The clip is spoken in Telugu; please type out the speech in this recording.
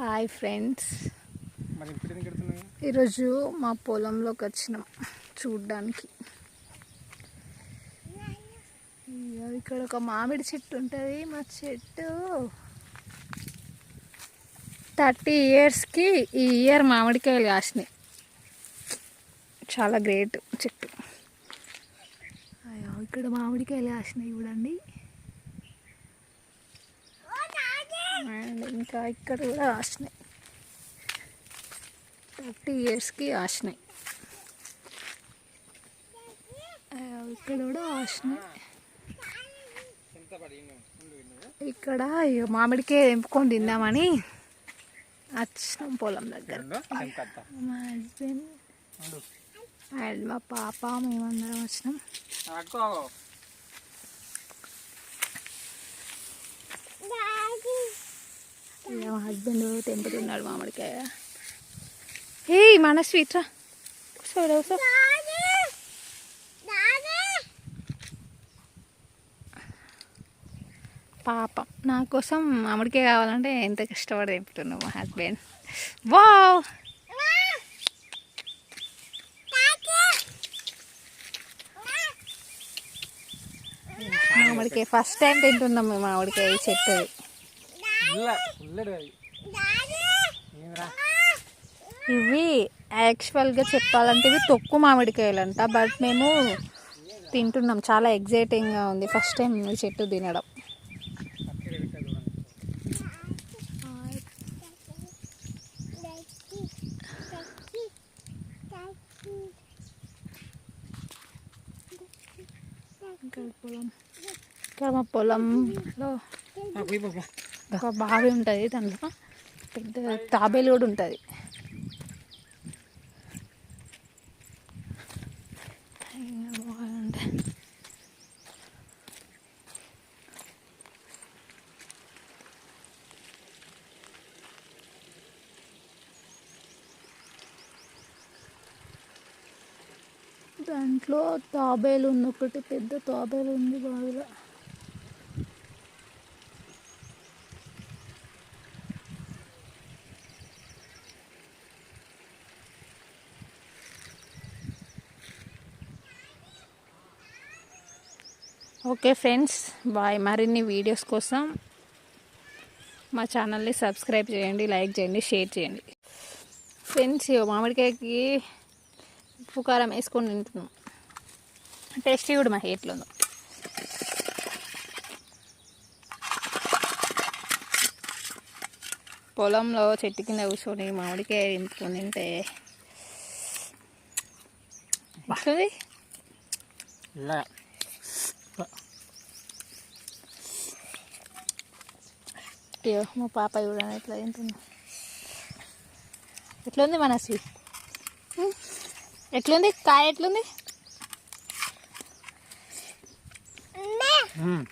హాయ్ ఫ్రెండ్స్ ఈరోజు మా పొలంలోకి వచ్చినాం చూడ్డానికి. ఇక్కడ ఒక మామిడి చెట్టు ఉంటుంది. మా చెట్టు థర్టీ ఇయర్స్కి ఈ ఇయర్ మామిడికాయలు కాసినాయి. చాలా గ్రేట్ చెట్టు. ఇక్కడ మామిడికాయలు కాసినాయి చూడండి. అండ్ ఇంకా ఇక్కడ కూడా కాసినాయి థర్టీ ఇయర్స్కి ఆసినాయి ఇక్కడ కూడా ఆసినాయి ఇక్కడ ఇగో మామిడికాయ తెంపుకొని తిందామని వచ్చినాం పొలం దగ్గర. మా హస్బెండ్ అండ్ మా పాప మేమందరం వచ్చినాం అక్కో ఇక మా హస్బెండ్ తెంపుతున్నాడు మామిడికాయ. ఏ మన స్వీట్ రా కూర్చో. పాపం నా కోసం మామిడికాయ కావాలంటే ఎంత కష్టపడి తెంపుతున్నావు మా హస్బెండ్. వావ్! మామిడికాయ ఫస్ట్ టైం తింటున్నాం మేము మామిడికాయ చెట్టు ఇవి యాక్చువల్గా చెప్పాలంటే ఇవి తొక్కు మామిడికాయలంట బట్ మేము తింటున్నాం. చాలా ఎగ్జైటింగ్గా ఉంది. ఫస్ట్ టైం ఈ చెట్టు తినడం. పొలం. మా పొలంలో ఒక బావి ఉంటుంది దాంట్లో. పెద్ద తాబేలు కూడా ఉంటుంది. దాంట్లో తాబేలు ఉంది. ఒకటి పెద్ద తాబేలు ఉంది బావిలో. Okay friends bye. మరిన్ని వీడియోస్ కోసం మా ఛానల్ని సబ్స్క్రైబ్ చేయండి లైక్ చేయండి షేర్ చేయండి. ఫ్రెండ్స్ మామిడికాయకి ఉప్పు కారం వేసుకొని తింటున్నాం. టేస్టీ కూడా మా ఉందో. పొలంలో చెట్టు కింద కూర్చొని మామిడికాయ తింపుకొని తింటే ఎట్లుంది? అయ్యో మా పాప చూడండి ఎట్లా తింటుంది. ఎట్లుంది మనసి ఎట్లుంది? కాయ ఎట్లుంది? ఉమ్.